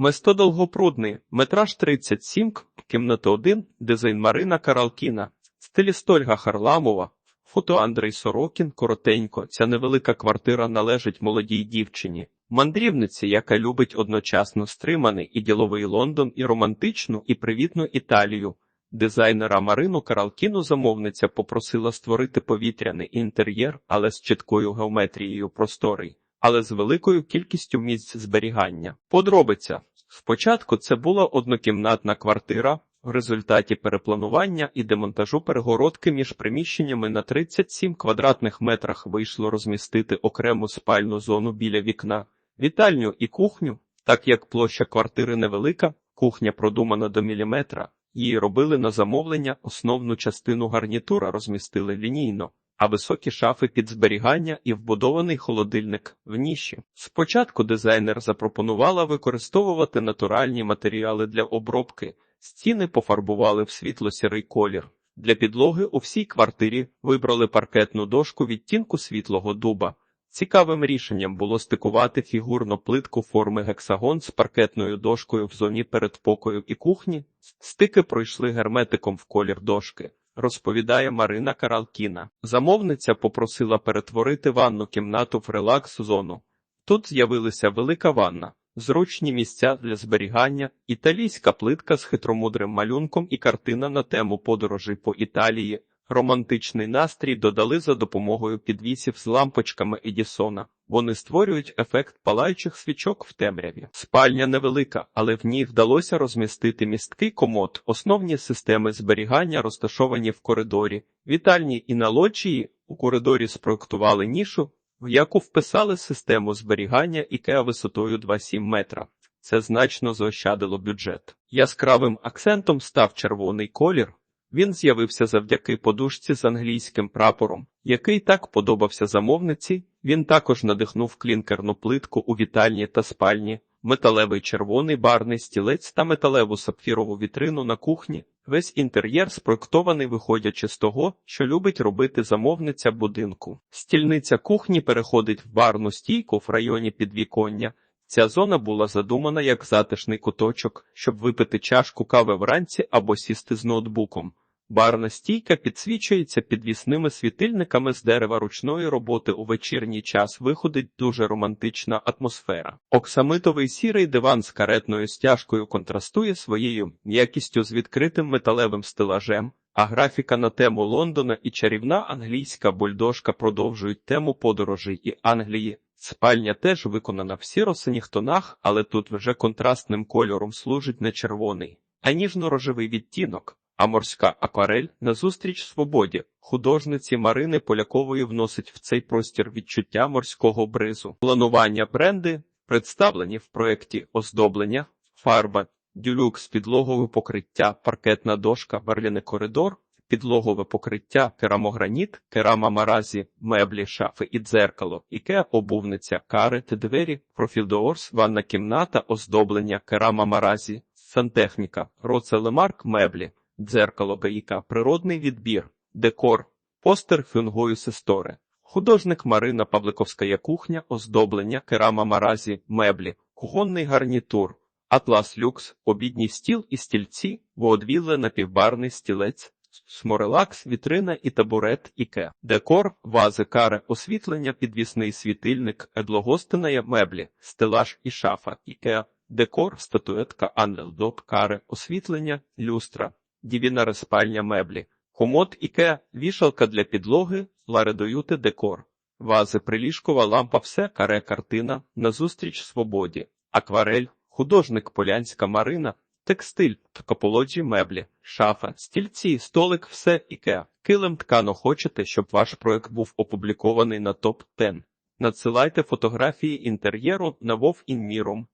Место Довгопрудний, метраж 37, кімната 1, дизайн Марина Каралкіна, стиліст Ольга Харламова, фото Андрій Сорокін, коротенько. Ця невелика квартира належить молодій дівчині. Мандрівниці, яка любить одночасно стриманий і діловий Лондон, і романтичну, і привітну Італію. Дизайнера Марину Каралкіну замовниця попросила створити повітряний інтер'єр, але з чіткою геометрією просторий, але з великою кількістю місць зберігання. Подробиця. Спочатку це була однокімнатна квартира, в результаті перепланування і демонтажу перегородки між приміщеннями на 37 квадратних метрах вийшло розмістити окрему спальну зону біля вікна, вітальню і кухню, так як площа квартири невелика, кухня продумана до міліметра. Її робили на замовлення, основну частину гарнітура розмістили лінійно, а високі шафи під зберігання і вбудований холодильник в ніші. Спочатку дизайнер запропонувала використовувати натуральні матеріали для обробки, стіни пофарбували в світло-сірий колір. Для підлоги у всій квартирі вибрали паркетну дошку відтінку світлого дуба. Цікавим рішенням було стикувати фігурну плитку форми гексагон з паркетною дошкою в зоні передпокою і кухні. Стики пройшли герметиком в колір дошки, розповідає Марина Каралкіна. Замовниця попросила перетворити ванну кімнату в релакс-зону. Тут з'явилася велика ванна, зручні місця для зберігання, італійська плитка з хитромудрим малюнком і картина на тему подорожей по Італії. Романтичний настрій додали за допомогою підвісів з лампочками Едісона. Вони створюють ефект палаючих свічок в темряві. Спальня невелика, але в ній вдалося розмістити місткий комод. Основні системи зберігання розташовані в коридорі. Вітальні і на лоджії у коридорі спроектували нішу, в яку вписали систему зберігання IKEA висотою 2,7 метра. Це значно заощадило бюджет. Яскравим акцентом став червоний колір. Він з'явився завдяки подушці з англійським прапором, який так подобався замовниці. Він також надихнув клінкерну плитку у вітальні та спальні, металевий червоний барний стілець та металеву сапфірову вітрину на кухні. Весь інтер'єр спроектований, виходячи з того, що любить робити замовниця будинку. Стільниця кухні переходить в барну стійку в районі підвіконня. Ця зона була задумана як затишний куточок, щоб випити чашку кави вранці або сісти з ноутбуком. Барна стійка підсвічується підвісними світильниками з дерева ручної роботи у вечірній час виходить дуже романтична атмосфера. Оксамитовий сірий диван з каретною стяжкою контрастує своєю м'якістю з відкритим металевим стелажем, а графіка на тему Лондона і чарівна англійська бульдожка продовжують тему подорожей і Англії. Спальня теж виконана в сіро-синіх тонах, але тут вже контрастним кольором служить не червоний, а ніжно-рожевий відтінок, а морська акварель назустріч свободі. Художниці Марини Полякової вносить в цей простір відчуття морського бризу. Планування бренди представлені в проєкті оздоблення, фарба, дюлюкс, підлогове покриття, паркетна дошка, варляний коридор, підлогове покриття, керамограніт, керама маразі, меблі, шафи і дзеркало, ікеа обувниця, карети, двері, профілдоорс, ванна кімната, оздоблення, керама маразі, сантехніка, роцелемарк, меблі, дзеркало БІК, природний відбір, декор, постер фюнгою сестори. Художник Марина Павликовська кухня, оздоблення, керама маразі, меблі, кухонний гарнітур, атлас люкс, обідній стіл і стільці, воодвіле напівбарний стілець, Сморелакс, вітрина і табурет іке, декор, вази, каре, освітлення, підвісний світильник, едлогостиная меблі, стелаж і шафа, іке, декор, статуетка, ангел-доп, каре, освітлення, люстра, дівінаре спальня меблі, комод іке, вішалка для підлоги, ларедоюти декор, вази, приліжкова лампа, все, каре, картина, назустріч свободі, акварель, художник Полянська Марина, Текстиль, ткополоджі меблі, шафа, стільці, столик, все іке. Килим ткано хочете, щоб ваш проект був опублікований на топ 10 Надсилайте фотографії інтер'єру на вовінміром.